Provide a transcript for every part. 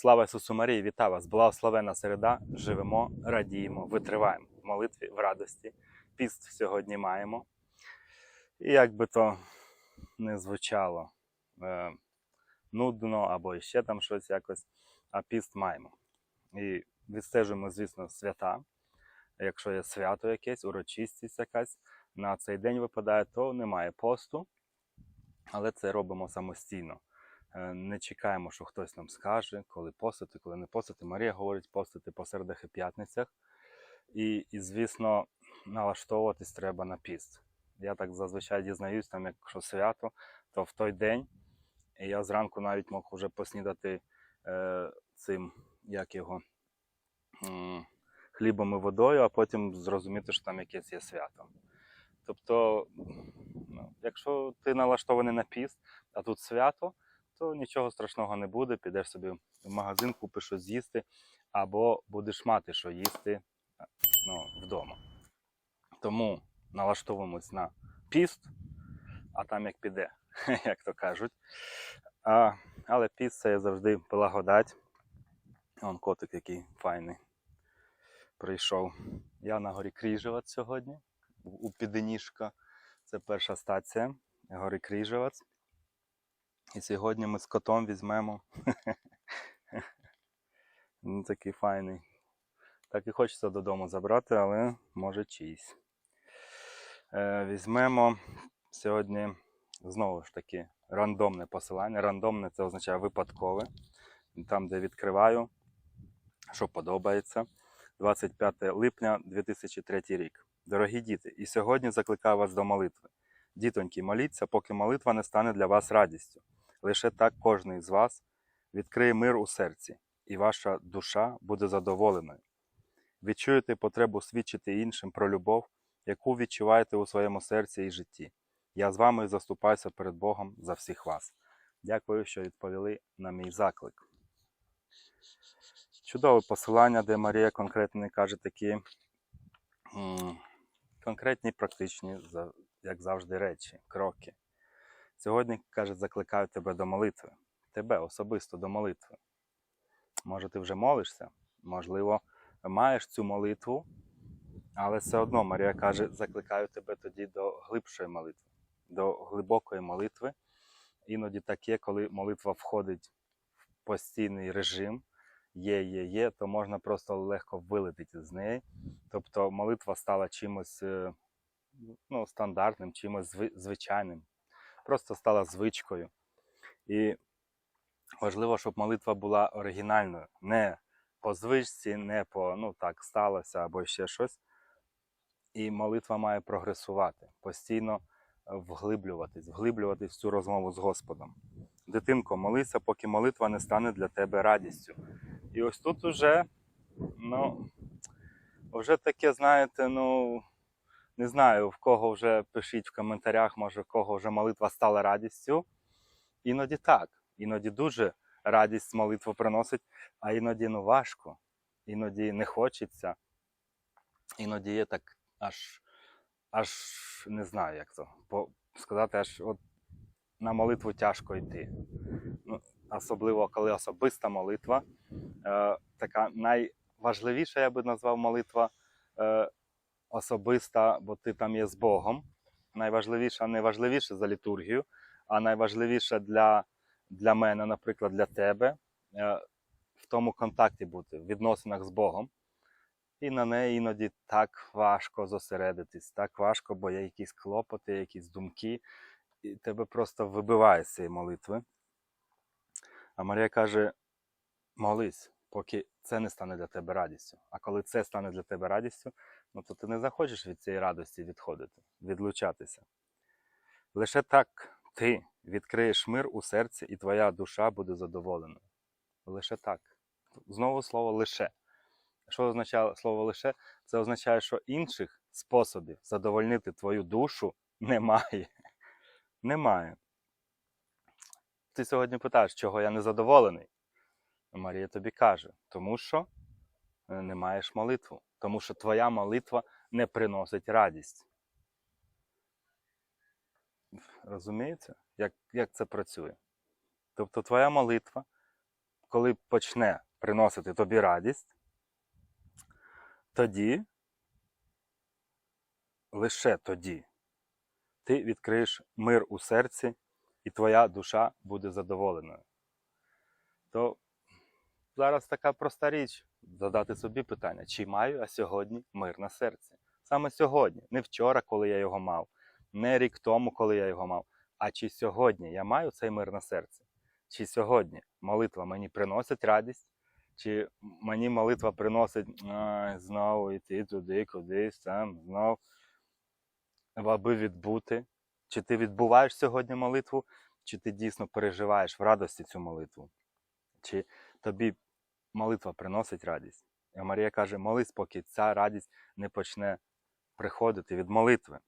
Слава Ісусу Марії, вітаю вас! Благословена середа. Живемо, радіємо, витриваємо в молитві, в радості. Піст сьогодні маємо. І як би то не звучало е, нудно або ще там щось якось, а піст маємо. І відстежуємо, звісно, свята. Якщо є свято якесь, урочистість якась, на цей день випадає, то немає посту, але це робимо самостійно. Е, Не чекаємо, що хтось нам скаже, коли постити, коли не постити. Марія говорить постити по середах і п'ятницях. І, і, звісно, налаштовуватись треба на піст. Я так зазвичай дізнаюсь, там, якщо свято, то в той день я зранку навіть мог вже поснідати е, цим, як його, м, хлібом і водою, а потім зрозуміти, що там якесь є свято. Тобто, ну, якщо ти налаштований на піст, а тут свято, то нічого страшного не буде. Підеш собі в магазин, купиш щось з'їсти, або будеш мати що їсти е, ну, вдома. Тому налаштовуємось на піст, а там як піде, як то кажуть. А, але піст це завжди благодать. Вон котик який файний прийшов. Я на горі Кріжевець сьогодні, у Піденіжка. Це перша стація гори Кріжевець. І сьогодні ми з котом візьмемо. Він такий файний. Так і хочеться додому забрати, але може чийсь. Е, візьмемо сьогодні знову ж таки рандомне посилання. Рандомне це означає випадкове. Там, де відкриваю, що подобається. 25 липня 2003 рік. Дорогі діти, і сьогодні закликаю вас до молитви. Дітоньки, моліться, поки молитва не стане для вас радістю. Лише так кожен з вас відкриє мир у серці, і ваша душа буде задоволеною. Відчуєте потребу свідчити іншим про любов, яку відчуваєте у своєму серці і житті. Я з вами заступаюся перед Богом за всіх вас. Дякую, що відповіли на мій заклик. Чудове посилання, де Марія конкретно каже такі конкретні, практичні, як завжди, речі, кроки. Сьогодні, каже, закликаю тебе до молитви. Тебе особисто до молитви. Може, ти вже молишся, можливо, маєш цю молитву, але все одно Марія каже, закликаю тебе тоді до глибшої молитви, до глибокої молитви. Іноді таке, коли молитва входить в постійний режим, є, є, є, то можна просто легко вилетіти з неї. Тобто молитва стала чимось е, ну, стандартним, чимось звичайним, просто стала звичкою. І важливо, щоб молитва була оригінальною, не по звичці, не по ну так сталося або ще щось. І молитва має прогресувати, постійно е, вглиблюватись, вглиблюватись в цю розмову з Господом. Дитинко, молися, поки молитва не стане для тебе радістю. І ось тут уже, ну, вже таке, знаєте, ну, не знаю, в кого вже пишіть в коментарях, може, в кого вже молитва стала радістю. Іноді так, іноді дуже радість молитву приносить, а іноді ну, важко, іноді не хочеться, іноді є так аж, аж не знаю, як то по, сказати, аж от на молитву тяжко йти. Ну, особливо, коли особиста молитва, е, така найважливіша, я би назвав молитва е, особиста, бо ти там є з Богом. Найважливіша, не важливіше за літургію, а найважливіше для, для мене, наприклад, для тебе, е, в тому контакті бути, в відносинах з Богом. І на неї іноді так важко зосередитись, так важко, бо є якісь клопоти, якісь думки, і тебе просто вибиває з цієї молитви. А Марія каже: молись, поки це не стане для тебе радістю. А коли це стане для тебе радістю, ну то ти не захочеш від цієї радості відходити, відлучатися. Лише так ти відкриєш мир у серці, і твоя душа буде задоволена. Лише так. Знову слово лише. Що означає слово лише? Це означає, що інших способів задовольнити твою душу немає. Немає. Ти сьогодні питаєш, чого я не задоволений. Марія тобі каже, тому що не маєш молитву, тому що твоя молитва не приносить радість. Розумієте, як, як це працює? Тобто твоя молитва коли почне приносити тобі радість, тоді, лише тоді, ти відкриєш мир у серці, і твоя душа буде задоволеною. То зараз така проста річ задати собі питання, чи маю я сьогодні мир на серці? Саме сьогодні, не вчора, коли я його мав, не рік тому, коли я його мав, а чи сьогодні я маю цей мир на серці? Чи сьогодні молитва мені приносить радість, чи мені молитва приносить «Ай, знову йти туди, кудись, там, знов, аби відбути? Чи ти відбуваєш сьогодні молитву, чи ти дійсно переживаєш в радості цю молитву? Чи тобі молитва приносить радість? І Марія каже: молись, поки ця радість не почне приходити від молитви,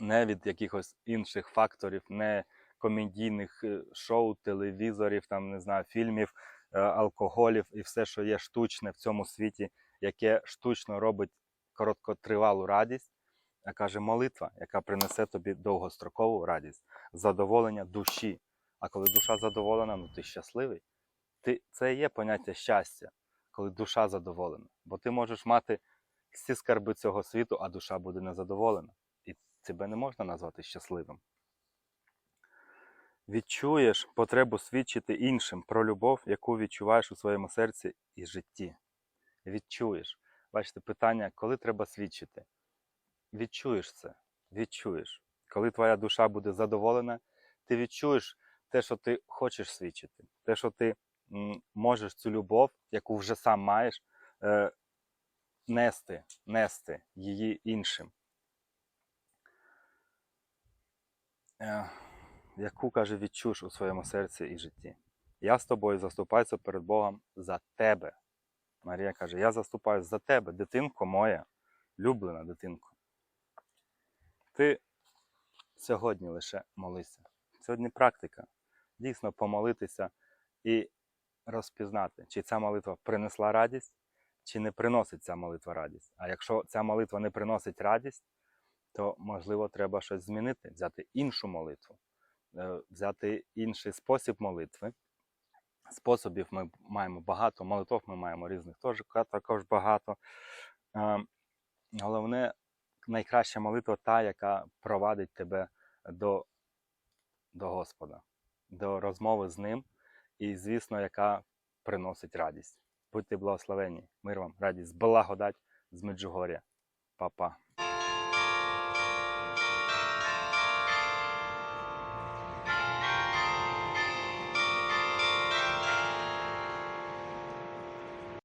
не від якихось інших факторів, не комедійних е, шоу, телевізорів, там не знаю, фільмів, е, алкоголів і все, що є штучне в цьому світі, яке штучно робить короткотривалу радість, а каже молитва, яка принесе тобі довгострокову радість, задоволення душі. А коли душа задоволена, ну ти щасливий. Ти, це є поняття щастя, коли душа задоволена. Бо ти можеш мати всі скарби цього світу, а душа буде незадоволена. І тебе не можна назвати щасливим. Відчуєш потребу свідчити іншим про любов, яку відчуваєш у своєму серці і житті. Відчуєш. Бачите, питання, коли треба свідчити? Відчуєш це, відчуєш. Коли твоя душа буде задоволена, ти відчуєш те, що ти хочеш свідчити, те, що ти можеш цю любов, яку вже сам маєш, е, нести, нести її іншим. Е, яку каже відчуєш у своєму серці і житті. Я з тобою заступаюся перед Богом за тебе. Марія каже: Я заступаюся за тебе, дитинко моя, люблена дитинко. Ти сьогодні лише молися. Сьогодні практика. Дійсно помолитися і розпізнати, чи ця молитва принесла радість, чи не приносить ця молитва радість. А якщо ця молитва не приносить радість, то можливо треба щось змінити, взяти іншу молитву, е, взяти інший спосіб молитви. Способів ми маємо багато, молитов ми маємо різних теж також багато. Е, Головне, найкраща молитва та, яка провадить тебе до, до Господа, до розмови з Ним, і, звісно, яка приносить радість. Будьте благословені, мир вам, радість, благодать з Меджугоря. Па-па.